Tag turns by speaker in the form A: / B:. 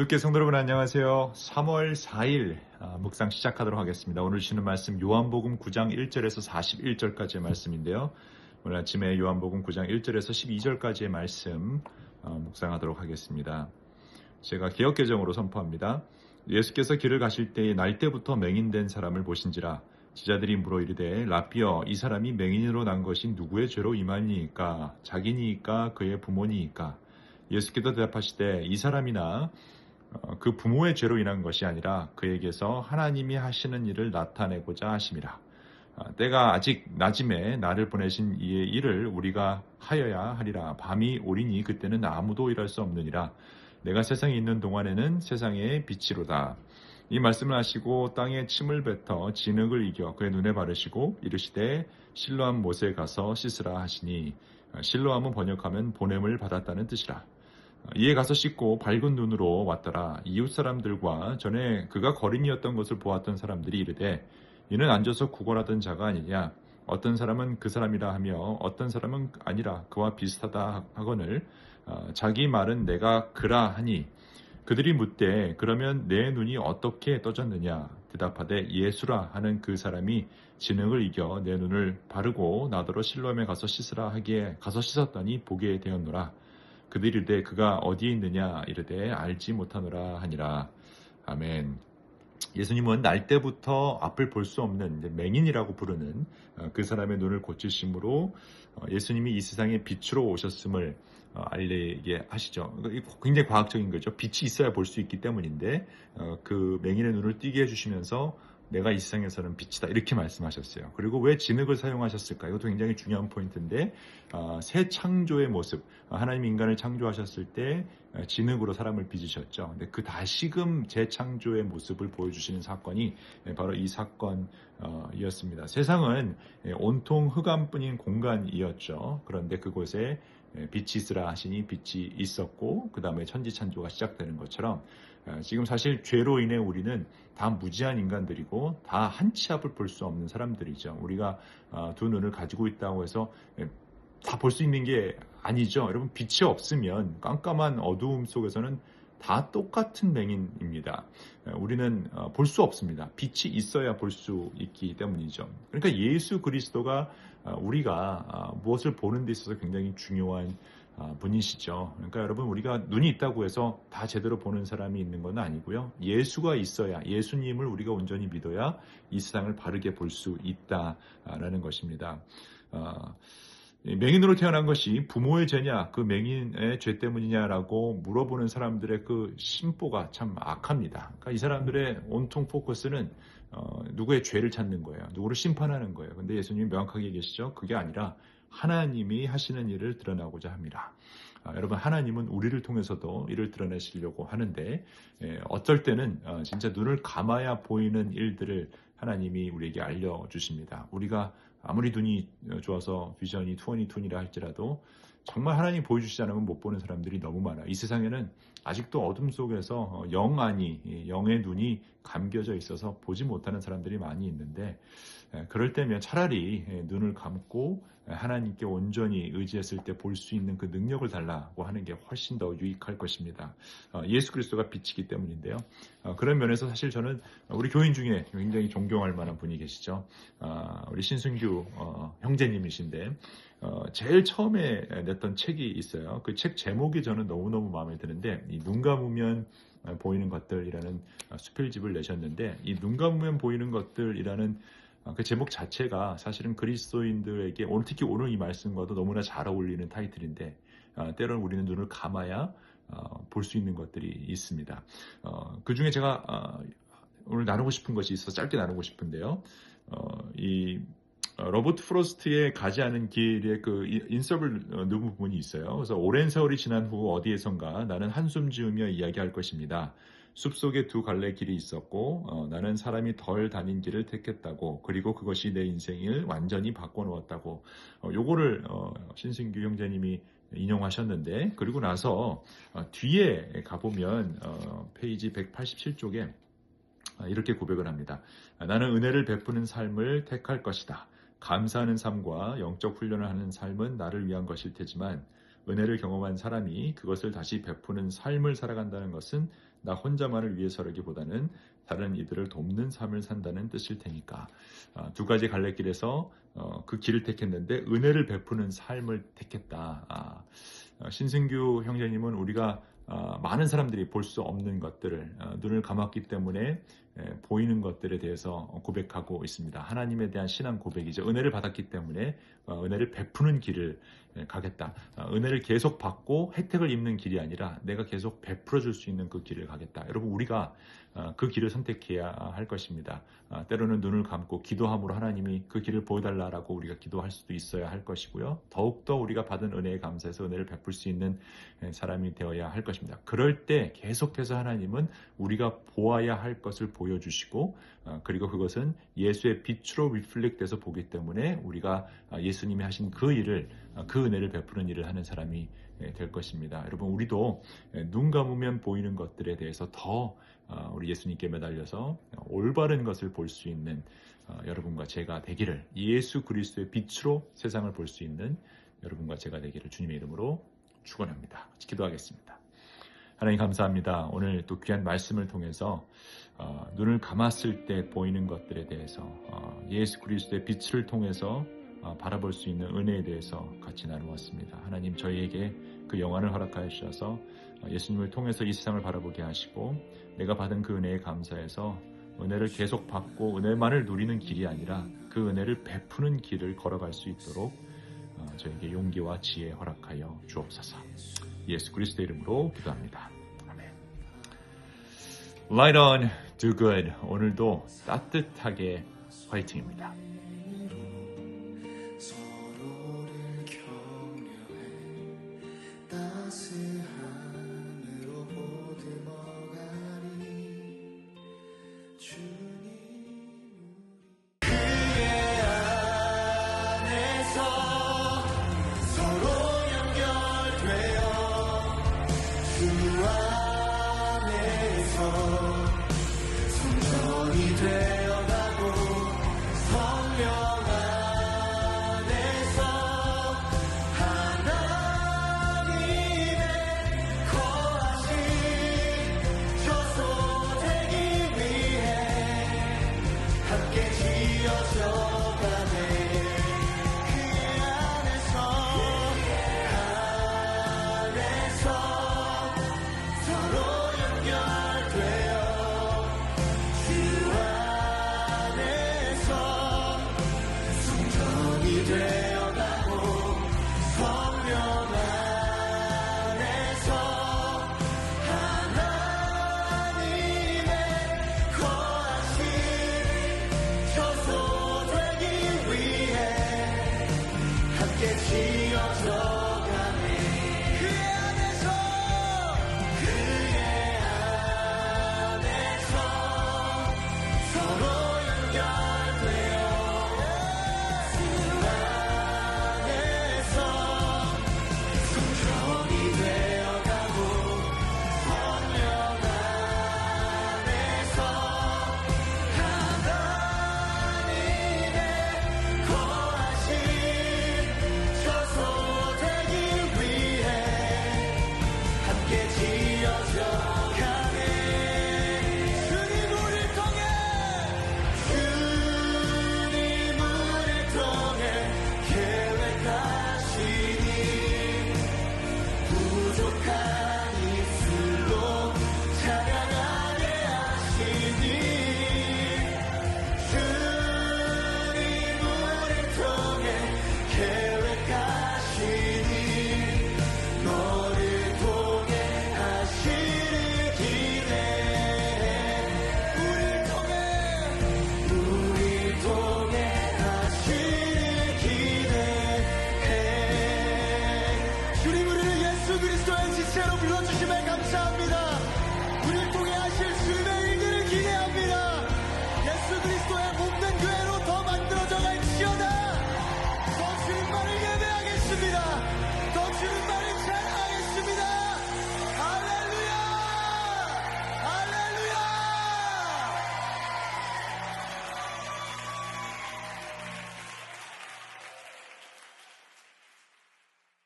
A: 온두께 성도 여러분 안녕하세요. 3월 4일 아, 묵상 시작하도록 하겠습니다. 오늘 주시는 말씀 요한복음 9장 1절에서 41절까지의 말씀인데요. 오늘 아침에 요한복음 9장 1절에서 12절까지의 말씀 어, 묵상하도록 하겠습니다. 제가 개혁개정으로 선포합니다. 예수께서 길을 가실 때에 날 때부터 맹인된 사람을 보신지라 지자들이 물어 이르되 라피어 이 사람이 맹인으로 난 것이 누구의 죄로 임하니이까 자기니이까 그의 부모니이까 예수께서 대답하시되 이 사람이나 어, 그 부모의 죄로 인한 것이 아니라 그에게서 하나님이 하시는 일을 나타내고자 하심이라. 아, 때가 아직 낮음에 나를 보내신 이의 일을 우리가 하여야 하리라. 밤이 오리니 그때는 아무도 일할 수 없느니라. 내가 세상에 있는 동안에는 세상의 빛이로다. 이 말씀을 하시고 땅에 침을 뱉어 진흙을 이겨 그의 눈에 바르시고 이르시되 실로암 못에 가서 씻으라 하시니 아, 실로암은 번역하면 보냄을 받았다는 뜻이라. 이에 가서 씻고 밝은 눈으로 왔더라. 이웃 사람들과 전에 그가 거린이었던 것을 보았던 사람들이 이르되 이는 앉아서 구걸하던 자가 아니냐. 어떤 사람은 그 사람이라 하며 어떤 사람은 아니라 그와 비슷하다 하거늘 어, 자기 말은 내가 그라 하니 그들이 묻되 그러면 내 눈이 어떻게 떠졌느냐 대답하되 예수라 하는 그 사람이 진흙을 이겨 내 눈을 바르고 나더러 실로암에 가서 씻으라 하기에 가서 씻었더니 보게 되었노라 그들이 이르되 그가 어디에 있느냐 이르되 알지 못하노라 하니라. 아멘. 예수님은 날 때부터 앞을 볼 수 없는 맹인이라고 부르는 어, 그 사람의 눈을 고치심으로 어, 예수님이 이 세상에 빛으로 오셨음을 어, 알리게 하시죠. 굉장히 과학적인 거죠. 빛이 있어야 볼 수 있기 때문인데 그 맹인의 눈을 띄게 해주시면서 내가 이 세상에서는 빛이다 이렇게 말씀하셨어요. 그리고 왜 진흙을 사용하셨을까? 이것도 굉장히 중요한 포인트인데 어, 새 창조의 모습 어, 하나님 인간을 창조하셨을 때 어, 진흙으로 사람을 빚으셨죠. 근데 그 다시금 재창조의 모습을 보여주시는 사건이 예, 바로 이 사건이었습니다. 세상은 예, 온통 흑암뿐인 공간이었죠. 그런데 그곳에 예, 빛이 있으라 하시니 빛이 있었고 그 다음에 천지창조가 시작되는 것처럼 어, 지금 사실 죄로 인해 우리는 다 무지한 인간들이고 다 한 치 앞을 볼 수 없는 사람들이죠. 우리가 어, 두 눈을 가지고 있다고 해서 예, 다볼 수 있는 게 아니죠. 여러분 빛이 없으면 깜깜한 어두움 속에서는 다 똑같은 맹인입니다. 예, 우리는 어, 볼수 없습니다. 빛이 있어야 볼 수 있기 때문이죠. 그러니까 예수 그리스도가 우리가 무엇을 보는 데 있어서 굉장히 중요한 아, 분이시죠. 그러니까 여러분 우리가 눈이 있다고 해서 다 제대로 보는 사람이 있는 건 아니고요. 예수가 있어야 예수님을 우리가 온전히 믿어야 이 세상을 바르게 볼 수 있다라는 것입니다. 아, 맹인으로 태어난 것이 부모의 죄냐, 그 맹인의 죄 때문이냐라고 물어보는 사람들의 그 심보가 참 악합니다. 그러니까 이 사람들의 온통 포커스는 어, 누구의 죄를 찾는 거예요. 누구를 심판하는 거예요. 근데 예수님이 명확하게 계시죠. 그게 아니라 하나님이 하시는 일을 드러나고자 합니다. 아, 여러분 하나님은 우리를 통해서도 이를 드러내시려고 하는데 예, 어떨 때는 어, 진짜 눈을 감아야 보이는 일들을 하나님이 우리에게 알려주십니다. 우리가 아무리 눈이 좋아서 비전이 투원이 툰이라 할지라도 정말 하나님 보여주시지 않으면 못 보는 사람들이 너무 많아요. 이 세상에는 아직도 어둠 속에서 어, 영안이 영의 눈이 감겨져 있어서 보지 못하는 사람들이 많이 있는데 그럴 때면 차라리 눈을 감고 하나님께 온전히 의지했을 때 볼 수 있는 그 능력을 달라고 하는 게 훨씬 더 유익할 것입니다. 어, 예수 그리스도가 빛이기 때문인데요. 어, 그런 면에서 사실 저는 우리 교인 중에 굉장히 존경할 만한 분이 계시죠. 우리 신승규 형제님이신데 제일 처음에 냈던 책이 있어요. 그 책 제목이 저는 너무너무 마음에 드는데 눈 감으면 보이는 것들이라는 수필집을 내셨는데 이 눈 감으면 보이는 것들이라는 그 제목 자체가 사실은 그리스도인들에게 오늘 특히 오늘 이 말씀과도 너무나 잘 어울리는 타이틀인데 때로는 우리는 눈을 감아야 볼수 있는 것들이 있습니다. 그 중에 제가 오늘 나누고 싶은 것이 있어서 짧게 나누고 싶은데요. 이 로버트 프로스트의 가지 않은 길에 그 인서블 누구 부분이 있어요. 그래서 오랜 세월이 지난 후 어디에선가 나는 한숨 지으며 이야기할 것입니다. 숲속에 두 갈래 길이 있었고 어, 나는 사람이 덜 다닌 길을 택했다고 그리고 그것이 내 인생을 완전히 바꿔놓았다고 어, 요거를 어, 신승규 형제님이 인용하셨는데 그리고 나서 어, 뒤에 가보면 어, 페이지 187쪽에 어, 이렇게 고백을 합니다. 나는 은혜를 베푸는 삶을 택할 것이다. 감사하는 삶과 영적 훈련을 하는 삶은 나를 위한 것일 테지만 은혜를 경험한 사람이 그것을 다시 베푸는 삶을 살아간다는 것은 나 혼자만을 위해서라기보다는 다른 이들을 돕는 삶을 산다는 뜻일 테니까 아, 두 가지 갈래길에서 어, 그 길을 택했는데 은혜를 베푸는 삶을 택했다. 아, 어, 신승규 형제님은 우리가 아, 많은 사람들이 볼 수 없는 것들을 어, 눈을 감았기 때문에 에, 보이는 것들에 대해서 고백하고 있습니다. 하나님에 대한 신앙 고백이죠. 은혜를 받았기 때문에 어, 은혜를 베푸는 길을 에, 가겠다. 어, 은혜를 계속 받고 혜택을 입는 길이 아니라 내가 계속 베풀어 줄 수 있는 그 길을 가겠다. 여러분 우리가 어, 그 길을 선택해야 할 것입니다. 어, 때로는 눈을 감고 기도함으로 하나님이 그 길을 보여달라라고 우리가 기도할 수도 있어야 할 것이고요. 더욱더 우리가 받은 은혜에 감사해서 은혜를 베풀 수 있는 에, 사람이 되어야 할 것입니다. 그럴 때 계속해서 하나님은 우리가 보아야 할 것을 보여 주시고 어, 그리고 그것은 예수의 빛으로 리플렉돼서 보기 때문에 우리가 어, 예수님이 하신 그 일을 어, 그 은혜를 베푸는 일을 하는 사람이 에, 될 것입니다. 여러분 우리도 에, 눈 감으면 보이는 것들에 대해서 더 어, 우리 예수님께 매달려서 올바른 것을 볼 수 있는 어, 여러분과 제가 되기를 예수 그리스도의 빛으로 세상을 볼 수 있는 여러분과 제가 되기를 주님의 이름으로 축원합니다. 기도하겠습니다. 하나님 감사합니다. 오늘 또 귀한 말씀을 통해서 어, 눈을 감았을 때 보이는 것들에 대해서 어, 예수 그리스도의 빛을 통해서 어, 바라볼 수 있는 은혜에 대해서 같이 나누었습니다. 하나님 저희에게 그 영안을 허락하여 주셔서 어, 예수님을 통해서 이 세상을 바라보게 하시고 내가 받은 그 은혜에 감사해서 은혜를 계속 받고 은혜만을 누리는 길이 아니라 그 은혜를 베푸는 길을 걸어갈 수 있도록 어, 저에게 용기와 지혜 허락하여 주옵소서. 예수 그리스도 이름으로 기도합니다. 아멘. Light on, do good. 오늘도 따뜻하게 화이팅입니다.
B: 주님 그의 안에서 서